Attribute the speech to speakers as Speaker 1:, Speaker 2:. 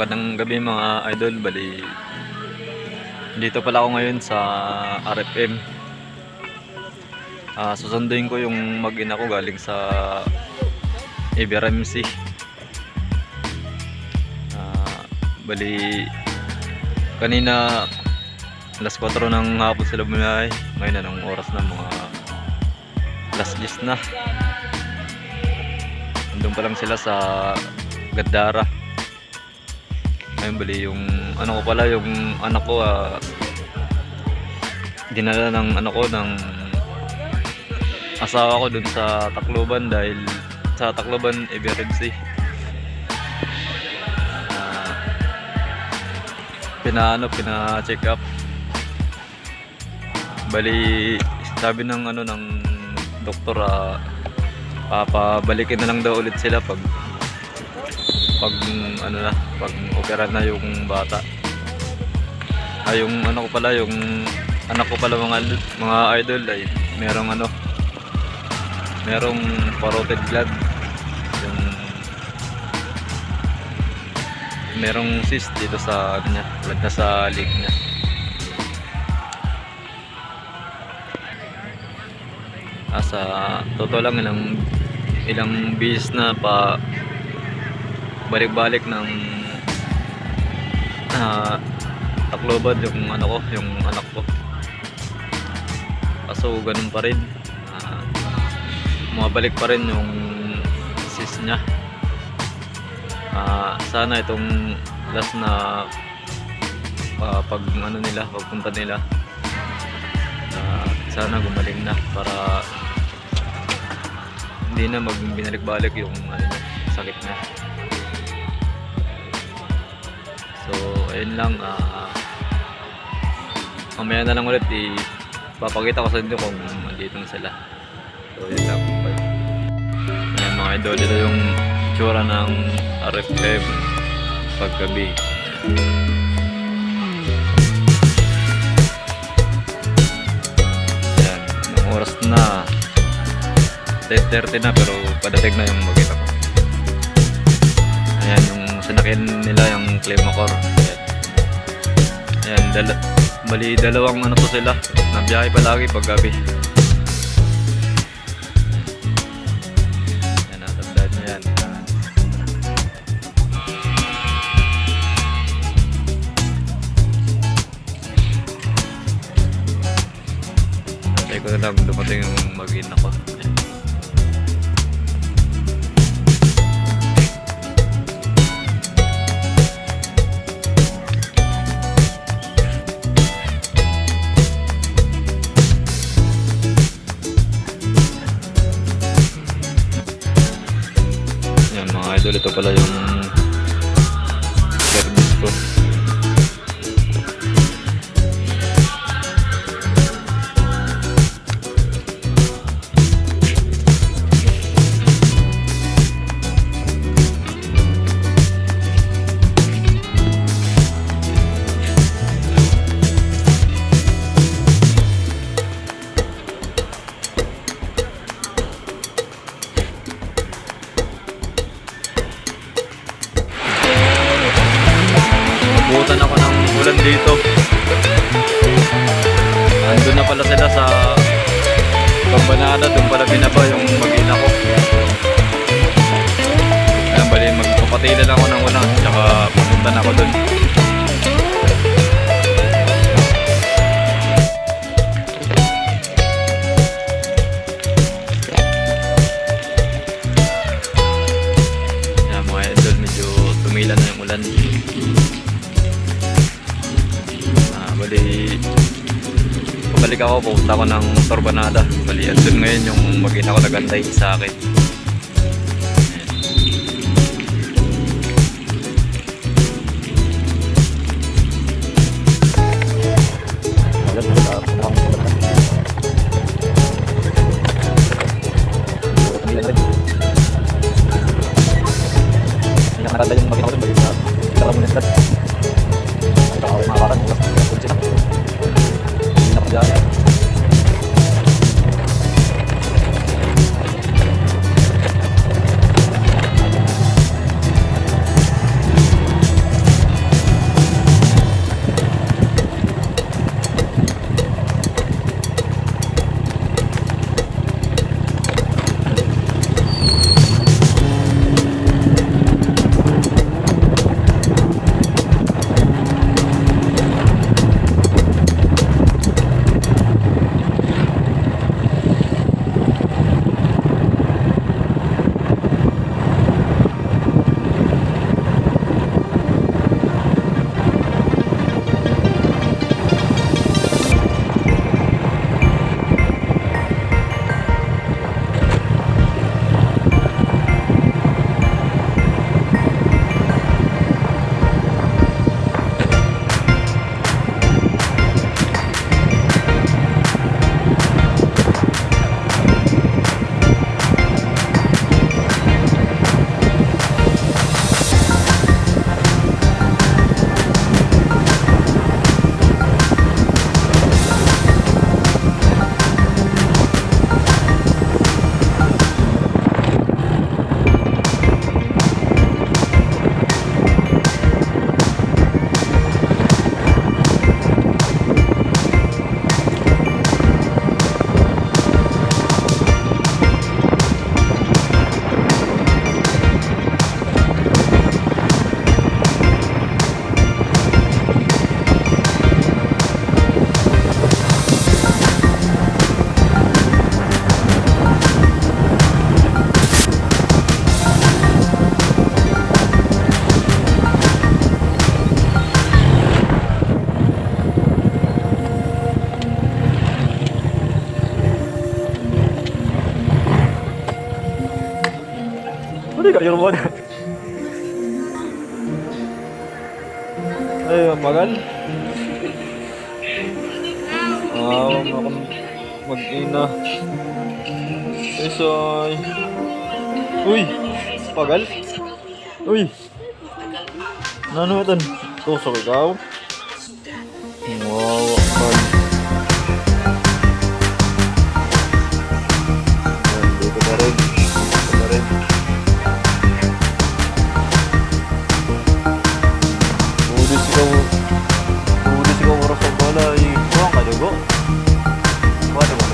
Speaker 1: magandang gabi mga idol. Bali, dito pala ako ngayon sa RFM. Ah, susunduin ko yung mag-ina ko galing sa ABRMC. Ah, bali, kanina alas 4 ng hapon sila bumiyahe. Ngayon anong oras na mga alas 10 na. Nandun pa lang sila sa Gadara. Ayun bali yung ano ko pala yung anak ko ah, dinala ng ano ko ng asawa ko dun sa Tacloban dahil sa Tacloban emergency. Ah, pinaano pina-check up. Bali sabi ng ano ng doktor ah, papabalikin na lang daw ulit sila pag pag ano na pag opera na yung bata. Ay yung ano ko pala yung anak ko pala mga mga idol ay merong ano merong parotid gland yung merong cyst dito sa ano niya blood sa leg niya. Asa totoo lang ilang ilang bis na pa balik-balik ng ah Tacloban yung ano ko, yung anak ko. Kaso ganun pa rin. Ah, bumabalik pa rin yung sis niya. Ah, sana itong last na ah, pag ano nila, pagpunta nila ah, sana gumaling na para hindi na mag binalik-balik yung ano, sakit niya. So, ayun lang. ah mamaya na lang ulit ipapakita ko sa inyo kung na sila. So, yun lang. Bye. Ayan mga idol, ito yung tsura ng RFM paggabi. Ayan, ng oras na 10.30 na pero padating na yung magkita sinakyan nila yung Clemacor. Ayan. Ayan, dala, bali dalawang ano to sila. Nabiyahe palagi pag gabi. Ayan, natandaan nyo yan. Antay ko na lang dumating yung mag-in ako. Ayan. Mga idol, ito Pambanada, doon pala binaba yung mag-ina ko. Ayan, bali magpapatila lang ako ng ulan, tsaka pumunta na ako doon. Ulan. Ah, bali pabalik ako, pupunta ako ng Torbanada. Bali, andun ngayon yung mag-ina ko nagantay sa akin. Ano kayo mo na? Ay, magal. Ah, ako mag-ina. Esoy. Uy, pagal. Uy. Nano ito? Tusok ikaw? go. What about